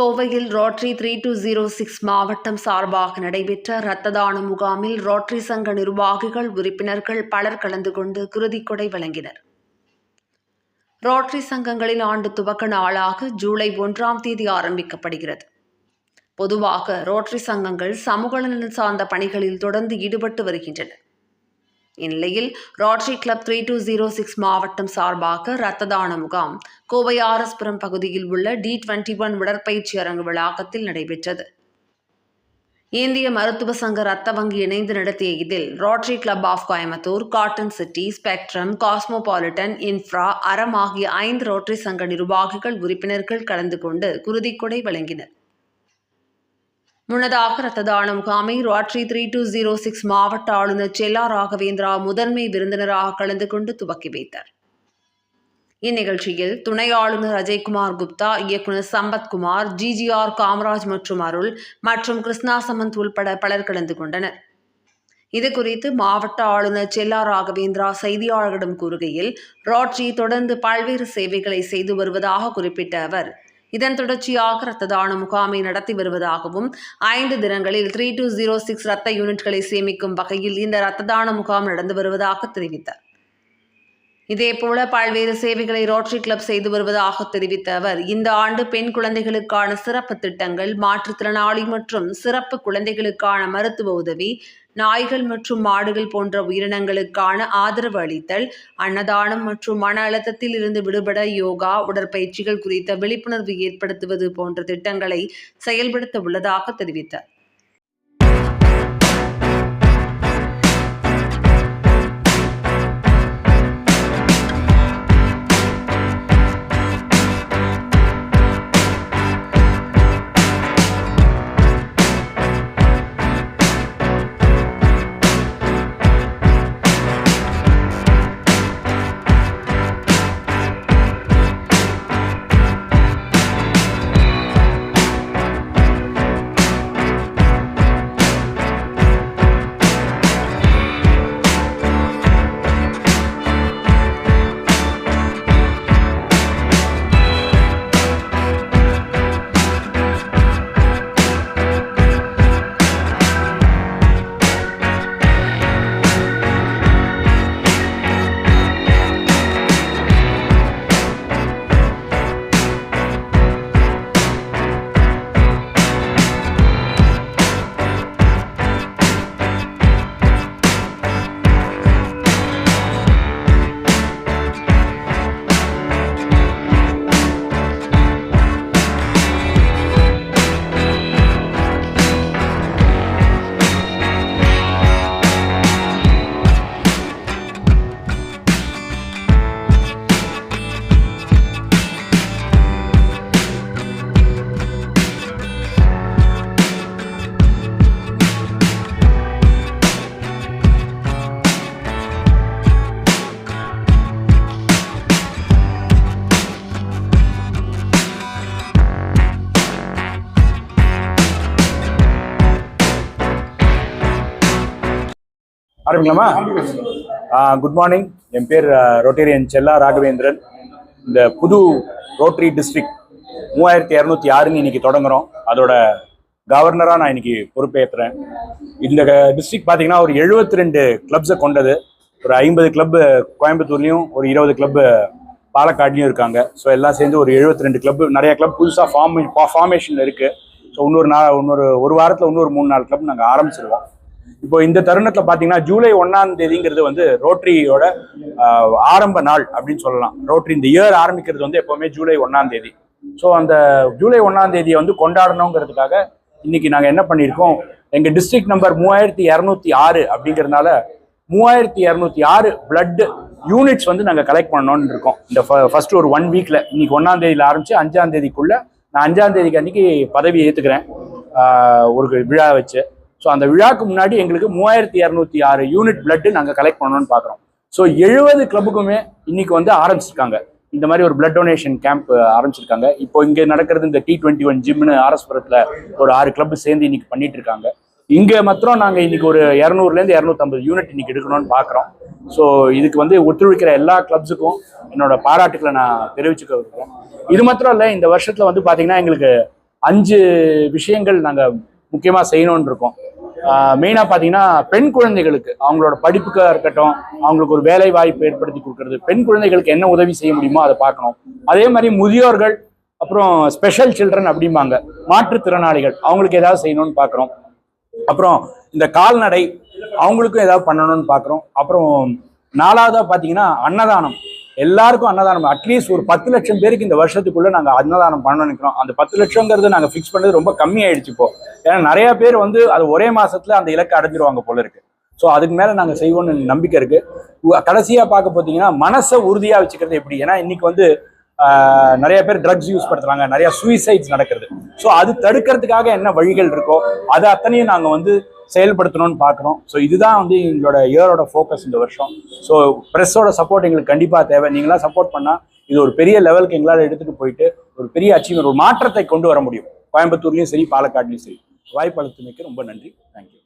கோவையில் Rotary three two zero six மாவட்டம் சார்பாக நடைபெற்ற இரத்த தான முகாமில் ரோட்ரி சங்க நிர்வாகிகள் உறுப்பினர்கள் பலர் கலந்து கொண்டு குருதிக்கொடை வழங்கினர். ரோட்ரி சங்கங்களின் ஆண்டு துவக்க நாளாக ஜூலை ஒன்றாம் தேதி ஆரம்பிக்கப்படுகிறது. பொதுவாக ரோட்ரி சங்கங்கள் சமூக நலன் சார்ந்த பணிகளில் தொடர்ந்து ஈடுபட்டு வருகின்றன. இந்நிலையில் Rotary club three two zero six மாவட்டம் சார்பாக இரத்த தான முகாம். கோவை ஆர்எஸ்புரம் பகுதியில் உள்ள டி டுவெண்ட்டி ஒன் உடற்பயிற்சி அரங்கு வளாகத்தில் நடைபெற்றது. இந்திய மருத்துவ சங்க ரத்த வங்கி இணைந்து நடத்திய இதில் Rotary club of Coimbatore cotton city spectrum cosmopolitan infra Aram ஆகிய ஐந்து ரோட்டரி சங்க நிர்வாகிகள் உறுப்பினர்கள் கலந்து கொண்டு குருதிக்கொடை வழங்கினர். முன்னதாக ரத்ததான முகாமை Rotary three two zero six மாவட்ட ஆளுநர் செல்லா ராகவேந்திரா முதன்மை விருந்தினராக கலந்து கொண்டு துவக்கி வைத்தார். இந்நிகழ்ச்சியில் துணை ஆளுநர் அஜய்குமார் குப்தா இயக்குநர் சம்பத்குமார் ஜிஜிஆர் காமராஜ் மற்றும் அருள் மற்றும் கிருஷ்ணா சமந்த் உள்பட பலர் கலந்து கொண்டனர். இது குறித்து மாவட்ட ஆளுநர் செல்லா ராகவேந்திரா செய்தியாளர்களிடம் கூறுகையில் ராட்ரி தொடர்ந்து பல்வேறு சேவைகளை செய்து வருவதாக குறிப்பிட்ட அவர் இதன் தொடர்ச்சியாக இரத்த தான முகாமை நடத்தி வருவதாகவும் ஐந்து தினங்களில் த்ரீ டூ ஜீரோ சிக்ஸ் ரத்த யூனிட்களை சேமிக்கும் வகையில் இந்த இரத்த தான முகாம் நடந்து வருவதாக தெரிவித்தார். இதேபோல பல்வேறு சேவைகளை ரோட்டரி கிளப் செய்து வருவதாக தெரிவித்த அவர் இந்த ஆண்டு பெண் குழந்தைகளுக்கான சிறப்பு திட்டங்கள் மாற்றுத்திறனாளி மற்றும் சிறப்பு குழந்தைகளுக்கான மருத்துவ உதவி நாய்கள் மற்றும் மாடுகள் போன்ற உயிரினங்களுக்கான ஆதரவு அளித்தல் அன்னதானம் மற்றும் மன அழுத்தத்தில் இருந்து விடுபட யோகா உடற்பயிற்சிகள் குறித்த விழிப்புணர்வு ஏற்படுத்துவது போன்ற திட்டங்களை செயல்படுத்த உள்ளதாக தெரிவித்தார். ஆரம்பிக்கலாமா? குட் மார்னிங் என் பேர் ரொட்டேரியன் செல்லா ராகவேந்திரன். இந்த புது ரோட்டரி டிஸ்ட்ரிக்ட் மூவாயிரத்தி இரநூத்தி ஆறுன்னு இன்னைக்கு தொடங்குறோம். அதோட கவர்னராக நான் இன்னைக்கு பொறுப்பேற்றுறேன் இந்த டிஸ்ட்ரிக்ட் பார்த்தீங்கன்னா ஒரு 72 ரெண்டு கிளப்ஸை கொண்டது. ஒரு ஐம்பது கிளப்பு கோயம்புத்தூர்லேயும் ஒரு இருபது கிளப்பு பாலக்காட்லேயும் இருக்காங்க. ஸோ எல்லாம் சேர்ந்து ஒரு 72 ரெண்டு கிளப் நிறைய கிளப் புதுசாக ஃபார்ம் ஃபார்மேஷனில் இருக்குது ஸோ இன்னொரு நாள் இன்னொரு ஒரு வாரத்தில் இன்னொரு மூணு நாலு கிளப் நாங்கள் ஆரம்பிச்சிருவோம். இப்போ இந்த தருணத்தில் பார்த்தீங்கன்னா ஜூலை ஒன்றாம் தேதிங்கிறது வந்து ரோட்டரியோட ஆரம்ப நாள் அப்படின்னு சொல்லலாம். ரோட்டரி இந்த இயர் ஆரம்பிக்கிறது வந்து எப்போவுமே ஜூலை ஒன்றாம் தேதி. ஸோ அந்த ஜூலை ஒன்றாம் தேதியை வந்து கொண்டாடணுங்கிறதுக்காக இன்னைக்கு நாங்கள் என்ன பண்ணியிருக்கோம்? எங்கள் டிஸ்ட்ரிக்ட் நம்பர் மூவாயிரத்தி இரநூத்தி ஆறு அப்படிங்கிறதுனால மூவாயிரத்தி இரநூத்தி ஆறு பிளட் யூனிட்ஸ் வந்து நாங்கள் கலெக்ட் பண்ணணும்னு இருக்கோம். இந்த ஃபர்ஸ்ட் ஒரு ஒன் வீக்ல இன்னைக்கு ஒன்றாம் தேதியில் ஆரம்பிச்சு அஞ்சாம் தேதிக்குள்ள நான் அஞ்சாம் தேதிக்கு அன்னைக்கு பதவி ஏற்றுக்கிறேன் ஒரு விழா வச்சு. ஸோ அந்த விழாக்கு முன்னாடி எங்களுக்கு மூவாயிரத்தி இரநூத்தி ஆறு யூனிட் பிளட்டு நாங்கள் கலெக்ட் பண்ணணும்னு பார்க்குறோம் ஸோ எழுபது கிளப்புக்குமே இன்னைக்கு வந்து ஆரம்பிச்சிருக்காங்க. இந்த மாதிரி ஒரு பிளட் டொனேஷன் கேம்ப் ஆரம்பிச்சிருக்காங்க. இப்போ இங்கே நடக்கிறது இந்த டி டுவெண்ட்டி ஒன் ஜிம்னு ஆர்எஸ்புரத்தில் ஒரு ஆறு கிளப் சேர்ந்து இன்னைக்கு பண்ணிட்டு இருக்காங்க. இங்கே மாத்திரம் நாங்கள் இன்னைக்கு ஒரு இரநூறுலேருந்து இரநூத்தம்பது யூனிட் இன்னைக்கு எடுக்கணும்னு பார்க்குறோம் ஸோ இதுக்கு வந்து ஒத்துழைக்கிற எல்லா கிளப்ஸுக்கும் என்னோட பாராட்டுக்களை நான் தெரிவிச்சுக்க இருக்கிறேன் இது மாத்திரம் இல்லை இந்த வருஷத்தில் வந்து பார்த்தீங்கன்னா எங்களுக்கு அஞ்சு விஷயங்கள் நாங்கள் முக்கியமாக செய்யணும்னு இருக்கோம். மெயினாக பார்த்தீங்கன்னா பெண் குழந்தைகளுக்கு அவங்களோட படிப்புக்காக இருக்கட்டும் அவங்களுக்கு ஒரு வேலை வாய்ப்பு ஏற்படுத்தி கொடுக்கறது பெண் குழந்தைகளுக்கு என்ன உதவி செய்ய முடியுமோ அதை பார்க்கணும். அதே மாதிரி முதியோர்கள் அப்புறம் ஸ்பெஷல் சில்ட்ரன் அப்படிம்பாங்க மாற்றுத்திறனாளிகள் அவங்களுக்கு ஏதாவது செய்யணும்னு பார்க்குறோம் அப்புறம் இந்த கால்நடை அவங்களுக்கும் ஏதாவது பண்ணணும்னு பார்க்குறோம் அப்புறம் நாலாவதாக பார்த்தீங்கன்னா அன்னதானம். எல்லாருக்கும் அன்னதானம். அட்லீஸ்ட் ஒரு பத்து லட்சம் பேருக்கு இந்த வருஷத்துக்குள்ள நாங்கள் அன்னதானம் பண்ண நினைக்கிறோம். அந்த பத்து லட்சங்கிறது நாங்கள் ஃபிக்ஸ் பண்ணது ரொம்ப கம்மியாயிடுச்சு இப்போ. ஏன்னா நிறைய பேர் வந்து அது ஒரே மாசத்துல அந்த இலக்கை அடைஞ்சிருவாங்க போல இருக்கு. ஸோ அதுக்கு மேலே நாங்கள் செய்வோம்னு நம்பிக்கை இருக்கு. கடைசியாக பார்க்க பார்த்தீங்கன்னா மனசை உறுதியாக வச்சுக்கிறது எப்படி? ஏன்னா இன்னைக்கு வந்து நிறைய பேர் ட்ரக்ஸ் யூஸ் படுத்துறாங்க. நிறைய சூசைட்ஸ் நடக்கிறது. ஸோ அது தடுக்கிறதுக்காக என்ன வழிகள் இருக்கோ அது அத்தனையும் நாங்கள் வந்து செயல்படுத்தணும்னு பார்க்குறோம் ஸோ இதுதான் வந்து எங்களோட இயரோட ஃபோக்கஸ் இந்த வருஷம். ஸோ ப்ரெஸ்ஸோட சப்போர்ட் எங்களுக்கு கண்டிப்பாக தேவை. நீங்களாம் சப்போர்ட் பண்ணால் இது ஒரு பெரிய லெவலுக்கு எங்களால் எடுத்துகிட்டு போயிட்டு ஒரு பெரிய அச்சீவ்மெண்ட் ஒரு மாற்றத்தை கொண்டு வர முடியும். கோயம்புத்தூர்லேயும் சரி பாலக்காட்லேயும் சரி. வாய்ப்பு அளித்தமைக்கு ரொம்ப நன்றி. தேங்க்யூ